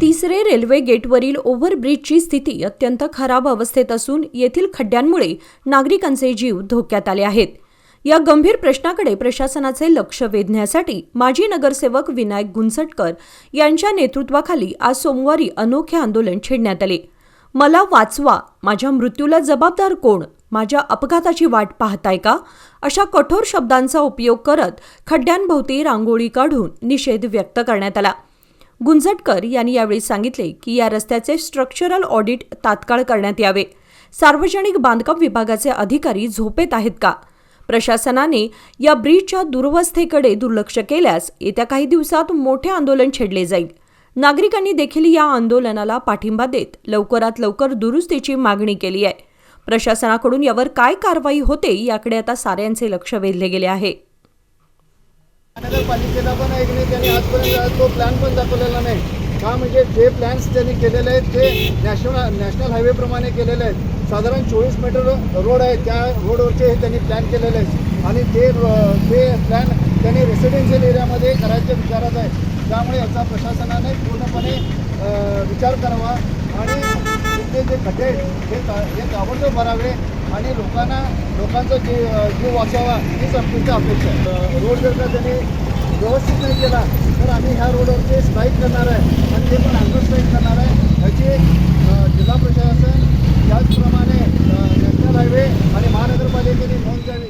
तिसरे रेल्वे गेटवरील ओव्हरब्रिजची स्थिती अत्यंत खराब अवस्थेत असून येथील खड्ड्यांमुळे नागरिकांचे जीव धोक्यात आले आहेत. या गंभीर प्रश्नाकडे प्रशासनाचे लक्ष वेधण्यासाठी माजी नगरसेवक विनायक गुंजटकर यांच्या नेतृत्वाखाली आज सोमवारी अनोखे आंदोलन छेडण्यात आले. मला वाचवा माझ्या मृत्यूला जबाबदार कोण? माझ्या अपघाताची वाट पाहताय का? अशा कठोर शब्दांचा उपयोग करत खड्ड्यांभोवती रांगोळी काढून निषेध व्यक्त करण्यात आला. गुंजटकर यांनी यावेळी सांगितले की या रस्त्याचे स्ट्रक्चरल ऑडिट तात्काळ करण्यात यावे. सार्वजनिक बांधकाम विभागाचे अधिकारी झोपेत आहेत का? प्रशासनाने या ब्रिजच्या दुरवस्थेकडे दुर्लक्ष केल्यास येत्या काही दिवसात मोठे आंदोलन छेडले जाईल. नागरिकांनी देखील या आंदोलनाला पाठिंबा देत लवकरात लवकर दुरुस्तीची मागणी केली आहे. प्रशासनाकडून यावर काय कारवाई होते याकडे आता साऱ्यांचे लक्ष वेधले गेले आहे. महानगरपालिकेला पण एक नाही त्यांनी आजपर्यंत तो प्लॅन पण दाखवलेला नाही. का म्हणजे जे प्लॅन्स त्यांनी केलेले आहेत ते नॅशनल नॅशनल हायवेप्रमाणे केलेले आहेत. साधारण चोवीस मीटर रोड आहे त्या रोडवरचे हे त्यांनी प्लॅन केलेले आहेत. आणि ते ते प्लॅन त्यांनी रेसिडेन्शियल एरियामध्ये करायच्या विचारात आहे. त्यामुळे याचा प्रशासनाने पूर्णपणे विचार करावा. आणि ते जे खड्डे हे हे ताबडतोब भरावे आणि लोकांना लोकांचा जीव जीव वाचावा हीच आमची अपेक्षा आहे. रोड जर का त्यांनी व्यवस्थित नाही केला तर आम्ही ह्या रोडवरती स्ट्राईक करणार आहे आणि ते पण अँगर स्ट्राईक करणार आहे. ह्याची जिल्हा प्रशासन त्याचप्रमाणे नॅशनल हायवे आणि महानगरपालिकेने नोंद घ्यावी.